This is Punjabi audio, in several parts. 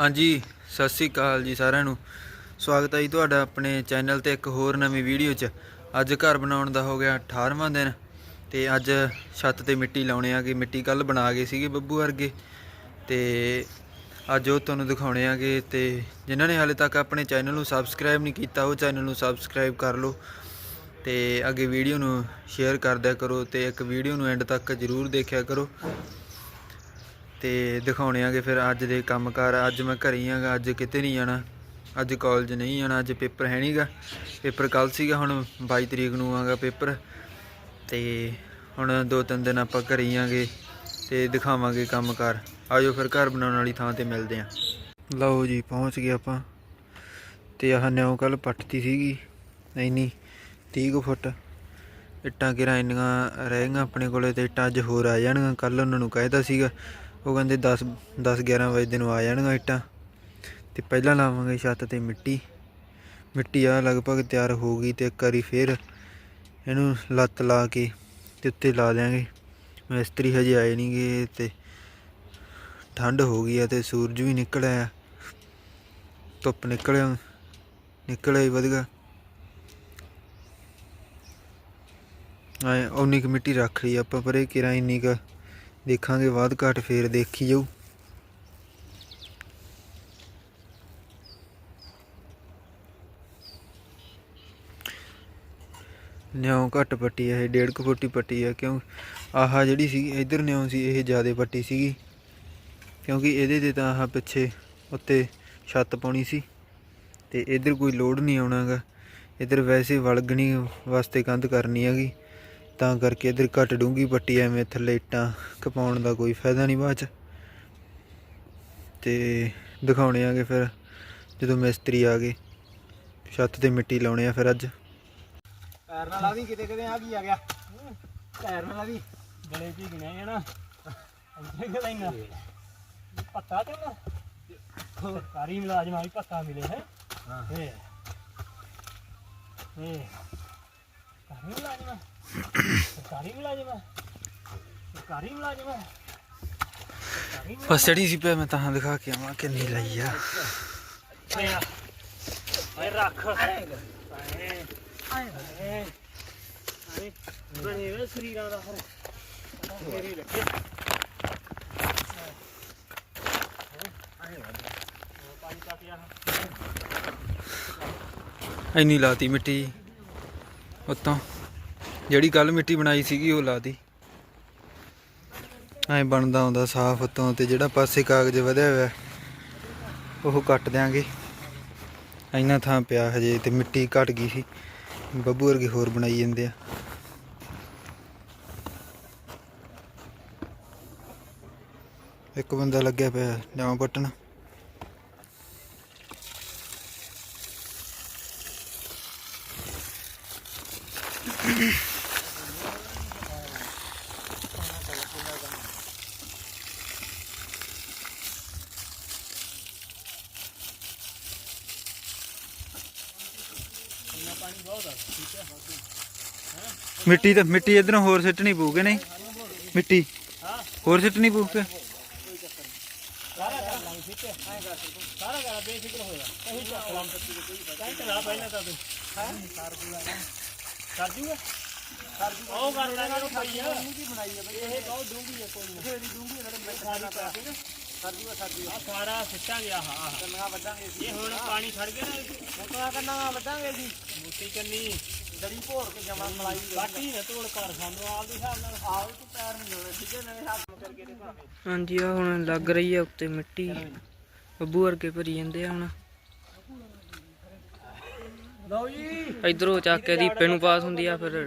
ਹਾਂਜੀ, ਸਤਿ ਸ੍ਰੀ ਅਕਾਲ ਜੀ ਸਾਰਿਆਂ ਨੂੰ। ਸਵਾਗਤ ਹੈ ਜੀ ਤੁਹਾਡਾ ਆਪਣੇ ਚੈਨਲ ਤੇ ਇੱਕ ਹੋਰ ਨਵੀਂ ਵੀਡੀਓ 'ਚ। ਅੱਜ ਘਰ ਬਣਾਉਣ ਦਾ ਹੋ ਗਿਆ 18ਵਾਂ ਦਿਨ ਤੇ ਅੱਜ ਛੱਤ ਤੇ ਮਿੱਟੀ ਲਾਉਣੇ ਆਗੇ ਮਿੱਟੀ ਕੱਲ ਬਣਾ ਗਏ ਸੀਗੇ ਬੱਬੂ ਵਰਗੇ। ਤੇ ਅੱਜ ਉਹ ਤੁਹਾਨੂੰ ਦਿਖਾਉਣੇ ਆਗੇ ਤੇ ਜਿਨ੍ਹਾਂ ਨੇ ਹਾਲੇ ਤੱਕ ਆਪਣੇ ਚੈਨਲ ਨੂੰ ਸਬਸਕ੍ਰਾਈਬ ਨਹੀਂ ਕੀਤਾ, ਉਹ ਚੈਨਲ ਨੂੰ ਸਬਸਕ੍ਰਾਈਬ ਕਰ ਲਓ ਤੇ ਅੱਗੇ ਵੀਡੀਓ ਨੂੰ ਸ਼ੇਅਰ ਕਰਦਿਆ ਕਰੋ ਤੇ ਇੱਕ ਵੀਡੀਓ ਨੂੰ ਐਂਡ ਤੱਕ ਜਰੂਰ ਦੇਖਿਆ ਕਰੋ। ਤੇ ਦਿਖਾਉਣੇ ਆਗੇ ਫਿਰ ਅੱਜ ਦੇ ਕੰਮਕਾਰ। ਅੱਜ ਮੈਂ ਘਰੇ ਹੀ ਆਗਾ, ਅੱਜ ਕਿਤੇ ਨਹੀਂ ਜਾਣਾ। ਅੱਜ ਕਾਲਜ ਨਹੀਂ ਜਾਣਾ, ਅੱਜ ਪੇਪਰ ਹੈ ਨਹੀਂਗਾ ਪੇਪਰ ਕੱਲ ਸੀਗਾ, ਹੁਣ 22 ਤਰੀਕ ਨੂੰ ਆਗਾ ਪੇਪਰ ਤੇ ਹੁਣ ਦੋ ਤਿੰਨ ਦਿਨ ਆਪਾਂ ਘਰੇ ਹੀ ਆਗੇ ਤੇ ਦਿਖਾਵਾਂਗੇ ਕੰਮਕਾਰ। ਆਜੋ ਫਿਰ ਘਰ ਬਣਾਉਣ ਵਾਲੀ ਥਾਂ ਤੇ ਮਿਲਦੇ ਆਂ। ਲਓ ਜੀ, ਪਹੁੰਚ ਗਏ ਆਪਾਂ। ਤੇ ਆਹ ਨਿਉ ਕੱਲ ਪੱਟਤੀ ਸੀਗੀ। ਇੰਨੀ 30 ਫੁੱਟ। ਇੱਟਾਂ ਕਿਰਾਂ ਇੰਨੀਆਂ ਰਹਿ ਗਈਆਂ ਆਪਣੇ ਕੋਲੇ ਤੇ ਇੱਟਾਂ ਅੱਜ ਹੋਰ ਆ ਜਾਣਗੀਆਂ। ਕੱਲ ਉਹਨਾਂ ਨੂੰ ਕਹਿਦਾ ਸੀਗਾ ਉਹ ਕਹਿੰਦੇ 10 10 11 ਵਜੇ ਨੂੰ ਆ ਜਾਣਗੀਆਂ ਇੱਟਾਂ। ਤੇ ਪਹਿਲਾਂ ਲਾਵਾਂਗੇ ਛੱਤ ਤੇ ਮਿੱਟੀ। ਮਿੱਟੀ ਆ ਲਗਭਗ ਤਿਆਰ ਹੋ ਗਈ ਤੇ ਇੱਕ ਵਾਰੀ ਫੇਰ ਇਹਨੂੰ ਲੱਤ ਲਾ ਕੇ ਤੇ ਉੱਤੇ ਲਾ ਦਿਆਂਗੇ। ਮਿਸਤਰੀ ਹਜੇ ਆਏ ਨਹੀਂਗੇ ਤੇ ਠੰਡ ਹੋ ਗਈ ਆ ਤੇ ਸੂਰਜ ਵੀ ਨਿਕਲ ਆਇਆ। ਧੁੱਪ ਨਿਕਲਿਆ ਨਿਕਲਿਆ ਹੀ ਵਧੀਆ। ਆਏ ਉਨੀ ਕੁ ਮਿੱਟੀ ਰੱਖ ਲਈ ਆਪਾਂ, ਪਰ ਇਹ ਕਿਰਾਂ ਇੰਨੀ ਕੁ ਦੇਖਾਂਗੇ ਬਾਅਦ ਘਾਟ ਫੇਰ ਦੇਖੀ ਜਾਊ। ਨਿਉ ਘੱਟ ਪੱਟੀ ਹੈ ਇਹ ਡੇਢ ਕੁ ਫੁੱਟੀ ਪੱਟੀ ਹੈ ਕਿਉਂ ਆਹ ਜਿਹੜੀ ਸੀ, ਇਧਰ ਨਿਉ ਸੀ, ਇਹ ਜ਼ਿਆਦਾ ਪੱਟੀ ਸੀਗੀ। ਕਿਉਂਕਿ ਇਹਦੇ ਤੇ ਤਾਂ ਆਹ ਪਿੱਛੇ ਉੱਤੇ ਛੱਤ ਪਾਉਣੀ ਸੀ, ਤੇ ਇਧਰ ਕੋਈ ਲੋਡ ਨਹੀਂ ਆਉਣਾਗਾ। ਇਧਰ ਵੈਸੇ ਵਲਗਣੀ ਵਾਸਤੇ ਕੰਧ ਕਰਨੀ ਹੈਗੀ। ਤਾਂ ਕਰਕੇ ਇਧਰ ਘੱਟ ਡੂੰਗੀ ਪੱਟੀ ਐਵੇਂ ਥੱਲੇ ਇੱਟਾਂ ਕਪਾਉਣ ਦਾ ਕੋਈ ਫਾਇਦਾ ਨਹੀਂ ਬਾਅਦ ਚ। ਤੇ ਦਿਖਾਉਣੇ ਆਗੇ ਫਿਰ ਜਦੋਂ ਮਿਸਤਰੀ ਆ ਗਏ। ਛੱਤ ਤੇ ਮਿੱਟੀ ਲਾਉਣੇ ਆ ਫਿਰ ਅੱਜ। ਪੈਰ ਨਾਲ ਆ ਵੀ ਕਿਤੇ ਕਿਤੇ ਆ ਕੀ ਆ ਗਿਆ। ਪੈਰ ਨਾਲ ਆ ਵੀ। ਗਲੇ ਚ ਗਿਣਿਆ ਜਾਣਾ। ਅੰਦਰ ਕਿ ਲੈਣਾ ਪੱਤਾ ਤੇ ਨਾ। ਸਰਕਾਰੀ ਮੁਲਾਜ਼ਮ ਆ ਵੀ ਪੱਤਾ ਮਿਲੇ ਹੈ। ਹਾਂ। ਇਹ। ਇਹ। ਸਰਕਾਰੀ ਮੁਲਾਜ਼ਮ ਸਰਕਾਰੀ ਮੁਲਾਜ਼ਮ ਸਰਕਾਰੀ ਮੁਲਾਜ਼ਮ ਸਰਕਾਰੀ ਬਸ ਚੜੀ ਸੀ ਪੈ ਮੈਂ ਤਾਂ ਦਿਖਾ ਕੇ ਆਵਾਂ ਕਿ ਨਹੀਂ ਲਈ ਆ। ਓਏ ਰੱਖ। ਆਏ ਆਏ। ਆਏ। ਬਣੇ ਵੇ ਸਰੀਰਾਂ ਦਾ ਹਰ ਮੇਰੀ ਲੱਗੇ। ਇੰਨੀ ਲਾਤੀ ਮਿੱਟੀ। ਉੱਤੋਂ। ਜਿਹੜੀ ਕੱਲ ਮਿੱਟੀ ਬਣਾਈ ਸੀਗੀ ਉਹ ਲਾਤੀ ਐ ਬਣਦਾ ਹੁੰਦਾ ਸਾਫ਼ ਉੱਤੋਂ ਤੇ ਜਿਹੜਾ ਪਾਸੇ ਕਾਗਜ਼ ਵਧਿਆ ਹੋਇਆ, ਉਹ ਕੱਟ ਦਿਆਂਗੇ। ਇੰਨਾ ਥਾਂ ਪਿਆ ਹਜੇ ਤੇ ਮਿੱਟੀ ਘਟ ਗਈ ਸੀ। ਬੱਬੂ ਵਰਗੇ ਹੋਰ ਬਣਾਈ ਜਾਂਦੇ ਆ। ਇੱਕ ਬੰਦਾ ਲੱਗਿਆ ਪਿਆ ਜਾਵਾਂ ਪੱਟਣ। ਮਿੱਟੀ ਤਾਂ ਮਿੱਟੀ ਇਧਰੋਂ ਹੋਰ ਸਿੱਟਣੀ ਪਊਗੇ ਨਹੀਂ? ਮਿੱਟੀ। ਹੋਰ ਸਿੱਟਣੀ ਪਊਗੇ ਉਹ ਕਰ ਲੈਣਾ ਨੂੰ ਪਈ ਆ ਕੀ ਇਹ ਬਹੁਤ ਡੂੰਗੀ ਹੈ ਕੋਈ ਨਹੀਂ ਇਹਦੀ ਡੂੰਗੀ ਇਹਨਾਂ ਦੇ ਸਾਰੀ ਪਾ ਕੇ ਨਾ ਕਰ ਦੂਗਾ ਕਰ ਦੂਗਾ ਆ ਸਾਰਾ ਸਿੱਟਾਂਗੇ ਆਹ ਆਹ ਕੰਨਾ ਵੱਢਾਂਗੇ ਇਹ ਹੁਣ ਪਾਣੀ ਛੱਡ ਗਿਆ ਨਾ ਮੁੱਕਾ ਕੰਨਾ ਵੱਢਾਂਗੇ ਜੀ। ਮੁੱਟੀ ਕੰਨੀ। ਦੜੀ ਭੋੜ ਕੇ ਜਮਾ ਮਲਾਈ ਬਾਟੀ ਨਾ ਤੋੜ ਕਰ ਸਾਨੂੰ ਆਪ ਦੇ ਹਿਸਾਬ ਨਾਲ ਆਓ ਤੂੰ ਪੈਰ ਨਹੀਂ ਲਾਉਣੇ ਠੀਕ ਹੈ ਨਵੇਂ ਹੱਥ ਕਰਕੇ ਦਿਖਾਵੇ ਹਾਂਜੀ ਆ ਹੁਣ ਲੱਗ ਰਹੀ ਆ ਉੱਤੇ ਮਿੱਟੀ। ਬੱਬੂ ਵਰਗੇ ਭਰੀ ਜਾਂਦੇ ਆ ਹੁਣ। ਲਓ ਜੀ। ਇਧਰੋਂ ਚੱਕ ਕੇ ਦੀਪੇ ਨੂੰ ਪਾਸ ਹੁੰਦੀ ਆ ਫਿਰ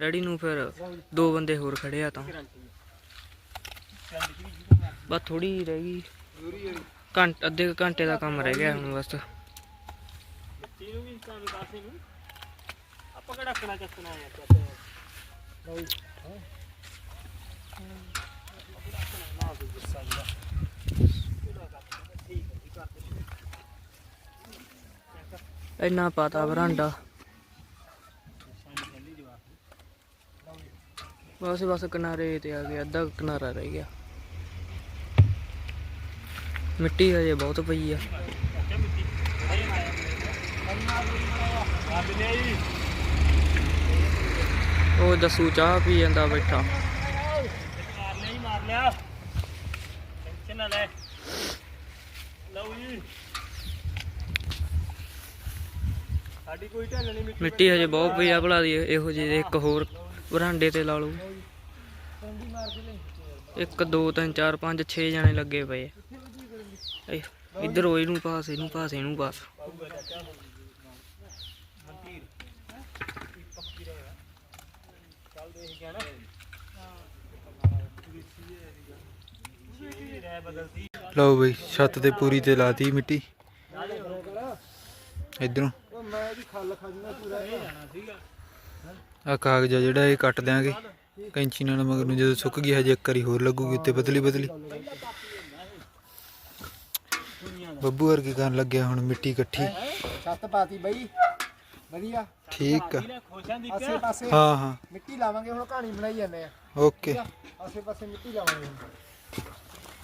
ਡੈਡੀ ਨੂੰ ਫਿਰ ਦੋ ਬੰਦੇ ਹੋਰ ਖੜੇ ਆ ਤਾਂ। ਬਸ ਥੋੜੀ ਰਹਿ ਗਈ। ਘੰਟ ਅੱਧੇ ਘੰਟੇ ਦਾ ਕੰਮ ਰਹਿ ਗਿਆ ਹੁਣ ਬਸ। ਤੀਨੂੰ ਵੀ ਤਾਂ ਵਿਕਾਸੇ ਨੂੰ। ਆਪਾਂ ਕਿਹੜਾ ਰੱਖਣਾ ਚੱਕਣਾ ਹੈ ਚੱਕ ਲਓ ਜੀ ਹਾਂ। ਨਾ ਕੋਈ ਗੁੱਸਾ ਜੀ ਇੰਨਾ ਪਾਤਾ ਬਰਾਂਡਾ। ਬਸ ਬਸ ਕਿਨਾਰੇ ਤੇ ਆ ਗਿਆ ਅੱਧਾ ਕਿਨਾਰਾ ਰਹਿ ਗਿਆ। ਮਿੱਟੀ ਹਜੇ ਬਹੁਤ ਪਈ ਆ। ਜੀ। ਉਹ ਜੱਸੂ ਚਾਹ ਪੀ ਜਾਂਦਾ ਬੈਠਾ। ਮਾਰ ਮਾਰ ਲਿਆ ਟੈਨਸ਼ਨ ਨਾ ਲੈ ਲਓ ਜੀ ਸਾਡੀ ਕੋਈ ਢੱਲ ਨਹੀਂ ਮਿੱਟੀ ਮਿੱਟੀ ਹਜੇ ਬਹੁਤ ਪਈ ਆ ਭਲਾ ਦੀ, ਇਹੋ ਜਿਹੇ ਇੱਕ ਹੋਰ ਬਰਾਂਡੇ ਤੇ ਲਾ ਲਓ। ਇੱਕ, ਦੋ, ਤਿੰਨ, ਚਾਰ, ਪੰਜ 6 ਜਣੇ ਲੱਗੇ ਪਏ ਆ। ਇਹ- ਇੱਧਰ ਉਹ ਇਹਨੂੰ ਪਾਸ ਇਹਨੂੰ ਪਾਸ ਇਹਨੂੰ ਪਾਸ। ਚੱਲ ਦੇਖ ਗਿਆ ਨਾ ਲਓ ਬਈ ਛੱਤ ਤੇ ਪੂਰੀ ਤੇ ਲਾਤੀ ਮਿੱਟੀ। ਇਧਰੋਂ। ਆ ਕਾਗਜ਼ ਜਿਹੜਾ ਇਹ ਕੱਟ ਦਿਆਂਗੇ। ਕੈਂਚੀ ਨਾਲ ਮਗਰ ਨੂੰ ਜਦੋਂ ਸੁੱਕ ਗਈ ਹਜੇ ਇੱਕ ਵਾਰੀ ਹੋਰ ਲੱਗੂਗੀ ਉੱਤੇ ਪਤਲੀ ਪਤਲੀ। ਬੱਬੂ ਵਰਗੀ ਕਰਨ ਲੱਗਿਆ ਹੁਣ ਮਿੱਟੀ ਇਕੱਠੀ। ਛੱਤ ਪਾਤੀ ਬਈ। ਵਧੀਆ। ਠੀਕ ਆ। ਖੁਸ਼ਾਂ ਦੀ ਆਸੇ ਪਾਸੇ ਹਾਂ ਹਾਂ। ਮਿੱਟੀ ਲਾਵਾਂਗੇ ਹੁਣ ਕਹਾਣੀ ਬਣਾਈ ਜਾਂਦੇ ਆ। ਓਕੇ। ਆਸੇ ਪਾਸੇ ਮਿੱਟੀ ਲਾਵਾਂਗੇ।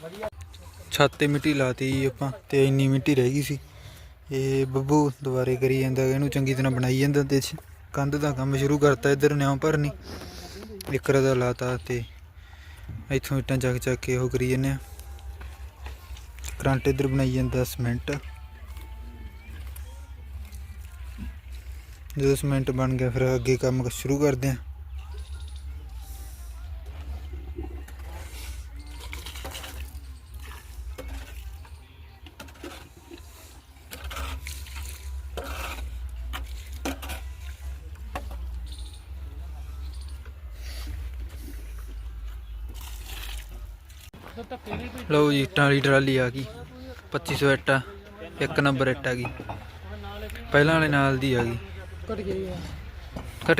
ਵਧੀਆ। ਛੱਤ ਤੇ ਮਿੱਟੀ ਲਾਤੀ ਆਪਾਂ ਤੇ ਇੰਨੀ ਮਿੱਟੀ ਰਹਿ ਗਈ ਸੀ। ਇਹ ਬੱਬੂ ਦੁਬਾਰੇ ਕਰੀ ਜਾਂਦਾ ਇਹਨੂੰ ਚੰਗੀ ਤਰ੍ਹਾਂ ਬਣਾਈ ਜਾਂਦਾ ਤੇ ਕੰਧ ਦਾ ਕੰਮ ਸ਼ੁਰੂ ਕਰਤਾ ਇੱਧਰ ਨਿਉ ਭਰਨੀ। ਇੱਕਰ ਦਾ ਲਾਤਾ ਤੇ ਇੱਥੋਂ ਇੱਟਾਂ ਚੱਕ ਚੱਕ ਕੇ ਉਹ ਕਰੀ ਜਾਂਦੇ ਆ। ਕਰੰਟ ਇੱਧਰ ਬਣਾਈ ਜਾਂਦਾ ਸੀਮੈਂਟ। ਜਦੋਂ ਸੀਮੈਂਟ ਬਣ ਗਿਆ, ਫਿਰ ਅੱਗੇ ਕੰਮ ਸ਼ੁਰੂ ਕਰਦੇ ਆ ਲਓ ਜੀ, ਇੱਟਾਂ ਵਾਲੀ ਟਰਾਲੀ ਆ ਗਈ। 2500 ਇੱਟਾਂ, ਇੱਕ ਨੰਬਰ ਇੱਟ ਆ ਗਈ। ਪਹਿਲਾਂ ਵਾਲੇ ਨਾਲ ਦੀ ਆ ਗਈ। ਘਟ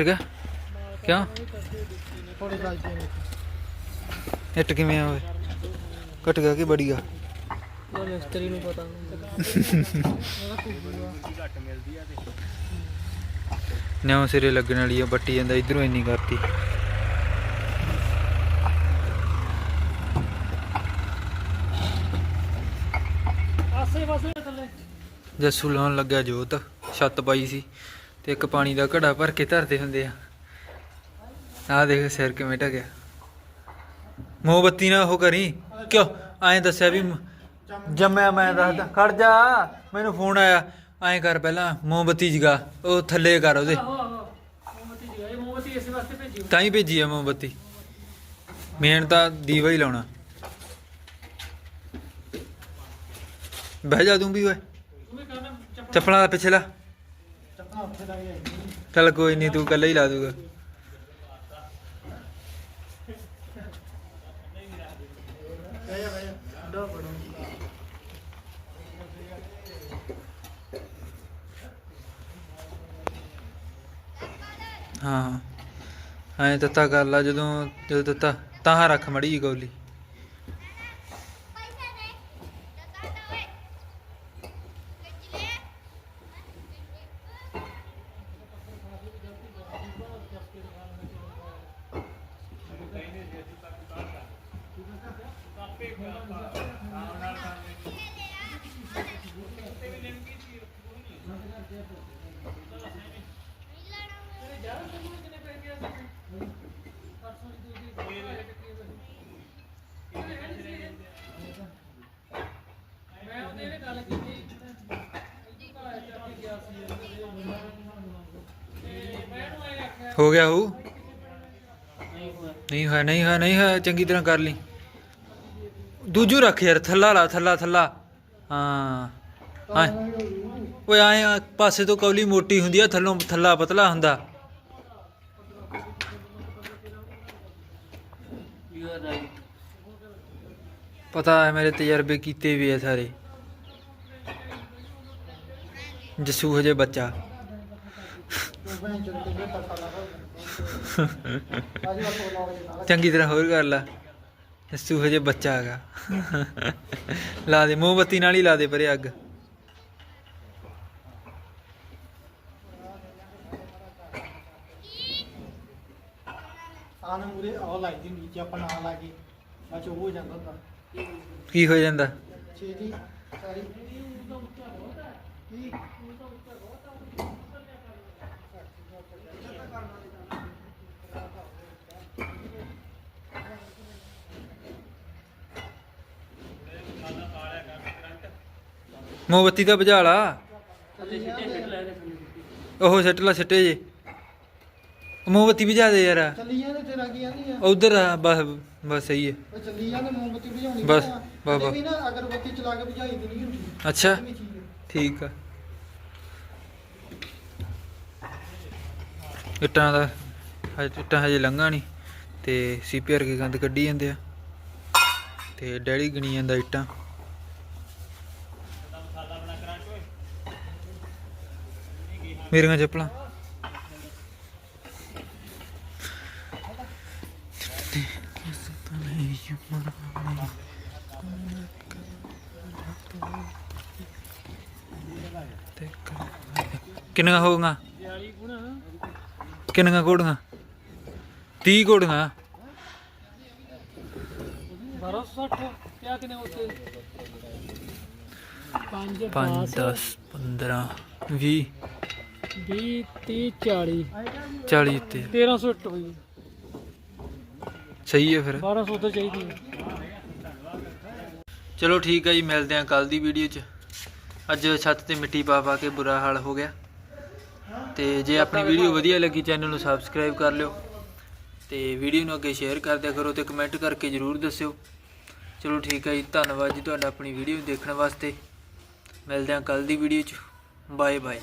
ਗਿਆ? ਦੇ ਇੱਟ ਕਿਵੇਂ ਆ ਓਏ? ਘਟ ਗਿਆ ਕਿ ਬੜੀ ਆ? ਉਹ ਮਿਸਤਰੀ ਨੂੰ ਪਤਾ ਨਿਉ ਸਿਰੇ ਲੱਗਣ ਵਾਲੀ ਆ ਬੱਟੀ ਜਾਂਦਾ ਇਧਰੋਂ ਇੰਨੀ ਕਰਤੀ। ਆਸੇ ਪਾਸੇ ਥੱਲੇ। ਜੱਸੂ ਲਾਉਣ ਲੱਗਿਆ ਜੋਤ ਛੱਤ ਪਾਈ ਸੀ। ਤੇ ਇੱਕ ਪਾਣੀ ਦਾ ਘੜਾ ਭਰ ਕੇ ਧਰਦੇ ਹੁੰਦੇ ਆ। ਆਹ ਦੇਖ ਸਿਰ ਕਿਵੇਂ ਢਕਿਆ ਮੋਮਬੱਤੀ ਨਾ ਉਹ ਕਰੀ। ਕਿਉਂ? ਐਂ ਦੱਸਿਆ ਵੀ ਜੰਮਿਆ ਮੈਂ ਦੱਸਦਾ। ਖੜ ਜਾ। ਮੈਨੂੰ ਫੋਨ ਆਇਆ। ਐਂ ਕਰ ਪਹਿਲਾਂ। ਮੋਮਬੱਤੀ ਜਗਾ। ਉਹ ਥੱਲੇ ਕਰ ਉਹਦੇ। ਮੋਮਬਤੀ ਜੀ ਇਹ ਮੋਮਬਤੀ ਇਸੇ ਵਾਸਤੇ ਭੇਜੀ ਤਾਂ ਹੀ ਭੇਜੀ ਆ ਮੋਮਬੱਤੀ ਮੇਨ ਤਾਂ ਦੀਵਾ ਹੀ ਲਾਉਣਾ। ਬਹਿ ਜਾ ਤੂੰ ਵੀ ਓਏ। ਚੱਪਲਾਂ ਦਾ ਪਿੱਛੇ ਲਾ ਚੱਪਣਾ ਉੱਥੇ ਲੱਗ ਜਾਈ ਚੱਲ ਕੋਈ ਨਹੀਂ ਤੂੰ ਇਕੱਲਾ ਹੀ ਲਾ ਦੂਗਾ। ਹਾਂ ਐਂ ਤੱਤਾ ਕਰ ਲਾ, ਜਦੋਂ ਜਦੋਂ ਤੱਤਾ, ਤਾਂ ਰੱਖ ਮੜੀ ਜੀ ਗੋਲੀ। ਹੋ ਗਿਆ ਹੂ? ਨਹੀਂ ਹੋਇਆ ਨਹੀਂ ਹੋਇਆ ਨਹੀਂ ਹੋਇਆ, ਚੰਗੀ ਤਰ੍ਹਾਂ ਕਰ ਲਈ। ਦੂਜੂ ਰੱਖ ਯਾਰ, ਥੱਲਾ ਲਾ, ਥੱਲਾ ਥੱਲਾ। ਹਾਂ ਹਾਂ। ਓਏ ਆਏ ਪਾਸੇ ਤੋਂ ਕੌਲੀ ਮੋਟੀ ਹੁੰਦੀ ਆ, ਥੱਲੋਂ ਥੱਲਾ ਪਤਲਾ ਹੁੰਦਾ। ਪਤਾ ਹੈ ਮੇਰੇ ਤਜਰਬੇ ਕੀਤੇ ਵੀ ਆ ਸਾਰੇ। ਜਸੂ ਹਜੇ ਬੱਚਾ। ਚੰਗੀ ਤਰ੍ਹਾਂ ਹੋਰ ਕਰ ਲਾ। ਜਸੂ ਹਜੇ ਬੱਚਾ ਹੈਗਾ। ਲਾ ਦੇ ਮੋਮਬੱਤੀ ਨਾਲ ਹੀ ਲਾ ਦੇ ਪਰੇ ਅੱਗ। ਆਨ ਮੂਰੇ ਉਹ ਲਾਈ ਦੀ ਨੀਚੇ ਆਪਾਂ ਨਾਲ ਲਾ ਕੇ। ਬਾਅਦ ਚ ਉਹ ਹੋ ਜਾਂਦਾ ਹੁੰਦਾ। ਕੀ ਹੋ ਜਾਂਦਾ? ਛੇ ਦੀ ਸਾਰੀ। ਕੀ? ਮੋਮਬੱਤੀ ਤਾਂ ਬੁਝਾ ਲਾ ਉਹ ਸਿੱਟ ਲਾ ਸਿੱਟੇ ਜੇ। ਮੋਮਬੱਤੀ ਬੁਝਾ ਦੇ ਯਾਰ। ਚੱਲੀ ਜਾਂਦੇ ਤੇਰਾ ਕੀ ਆਂਦੀ ਆ? ਉਧਰ ਬਸ ਬਸ ਸਹੀ ਹੈ। ਉਹ ਚੱਲੀ ਜਾਂਦੇ ਮੋਮਬੱਤੀ ਬੁਝਾਉਣੀ ਬਸ। ਬਸ, ਬਸ। ਵੀ ਨਾ ਅਗਰਬੱਤੀ ਚਲਾ ਕੇ ਬੁਝਾਈ ਦੀ ਨਹੀਂ ਹੁੰਦੀ ਅੱਛਾ। ਠੀਕ ਆ। ਇੱਟਾਂ ਦਾ ਹਜੇ ਇੱਟਾਂ ਹਜੇ ਲੰਘਾ ਨਹੀਂ। ਤੇ ਸੀਪੀਆਰ ਕੇ ਗੰਦ ਕੱਢੀ ਜਾਂਦੇ ਆ। ਤੇ ਡੈਡੀ ਗਣੀ ਜਾਂਦਾ ਇੱਟਾਂ। ਮੇਰੀਆਂ ਚੱਪਲਾਂ। ਕਿੰਨੀਆਂ ਹੋ ਗਈਆਂ? ਕਿੰਨੀਆਂ ਕੋੜੀਆਂ 30 ਕੋੜੀਆਂ 1260 ਕਿਆ ਕਿਨੇ ਉੱਤੇ 5 10 15 20 20 30 40 40 ਉੱਤੇ 1300 ਇੱਟ ਹੋਈ ਸਹੀ ਹੈ ਫਿਰ। 1200 ਤਾਂ ਚਾਹੀਦੀ ਹੈ। ਚਲੋ ਠੀਕ ਹੈ ਜੀ ਮਿਲਦੇ ਹਾਂ ਕੱਲ ਦੀ ਵੀਡੀਓ 'ਚ। ਅੱਜ ਛੱਤ ਤੇ ਮਿੱਟੀ ਪਾ ਪਾ ਕੇ ਬੁਰਾ ਹਾਲ ਹੋ ਗਿਆ। ਤੇ ਜੇ ਆਪਣੀ ਵੀਡੀਓ ਵਧੀਆ ਲੱਗੀ ਚੈਨਲ ਨੂੰ ਸਬਸਕ੍ਰਾਈਬ ਕਰ ਲਿਓ। ਤੇ ਵੀਡੀਓ ਨੂੰ ਅੱਗੇ ਸ਼ੇਅਰ ਕਰ ਦਿਆ ਕਰੋ ਤੇ ਕਮੈਂਟ ਕਰਕੇ ਜਰੂਰ ਦੱਸਿਓ। ਚਲੋ ਠੀਕ ਹੈ ਜੀ ਧੰਨਵਾਦ ਜੀ ਤੁਹਾਡਾ ਆਪਣੀ ਵੀਡੀਓ ਦੇਖਣ ਵਾਸਤੇ। ਮਿਲਦੇ ਹਾਂ ਕੱਲ ਦੀ ਵੀਡੀਓ 'ਚ। Bye bye